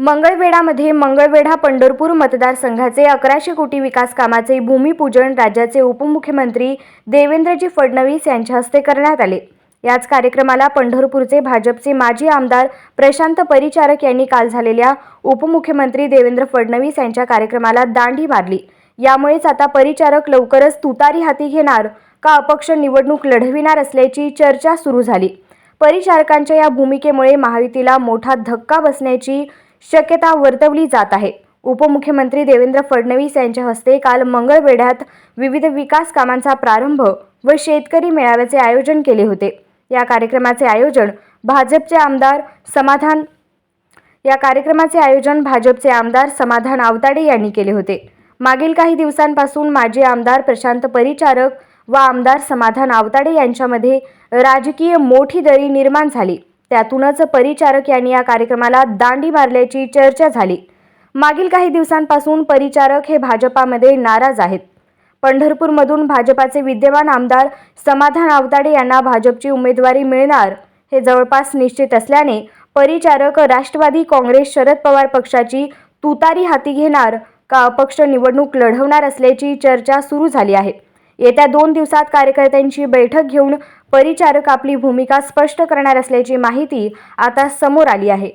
मंगळवेढामध्ये मंगळवेढा पंढरपूर मतदारसंघाचे अकराशे कोटी विकास कामाचे भूमिपूजन राज्याचे उपमुख्यमंत्री देवेंद्रजी फडणवीस यांच्या हस्ते करण्यात आले. याच कार्यक्रमाला पंढरपूरचे भाजपचे माजी आमदार प्रशांत परिचारक यांनी काल झालेल्या उपमुख्यमंत्री देवेंद्र फडणवीस यांच्या कार्यक्रमाला दांडी मारली. यामुळेच आता परिचारक लवकरच तुतारी हाती घेणार का अपक्ष निवडणूक लढविणार असल्याची चर्चा सुरू झाली. परिचारकांच्या या भूमिकेमुळे महायुतीला मोठा धक्का बसण्याची शक्यता वर्तवली जात आहे. उपमुख्यमंत्री देवेंद्र फडणवीस यांच्या हस्ते काल मंगळवेढ्यात विविध विकास कामांचा प्रारंभ व शेतकरी मेळाव्याचे आयोजन केले होते. या कार्यक्रमाचे आयोजन भाजपचे आमदार समाधान या कार्यक्रमाचे आयोजन भाजपचे आमदार समाधान आवताडे यांनी केले होते. मागील काही दिवसांपासून माजी आमदार प्रशांत परिचारक व आमदार समाधान आवताडे यांच्यामध्ये राजकीय मोठी दरी निर्माण झाली. त्यातूनच परिचारक यांनी या कार्यक्रमाला दांडी मारल्याची चर्चा झाली. मागील काही दिवसांपासून परिचारक हे भाजपामध्ये नाराज आहेत. पंढरपूरमधून भाजपाचे विद्यमान आमदार समाधान आवताडे यांना भाजपची उमेदवारी मिळणार हे जवळपास निश्चित असल्याने परिचारक राष्ट्रवादी काँग्रेस शरद पवार पक्षाची तुतारी हाती घेणार का अपक्ष निवडणूक लढवणार असल्याची चर्चा सुरू झाली आहे. येत्या दोन दिवसात कार्यकर्त्यांची बैठक घेऊन परिचारक आपली भूमिका स्पष्ट करणार असल्याची माहिती आता समोर आली आहे.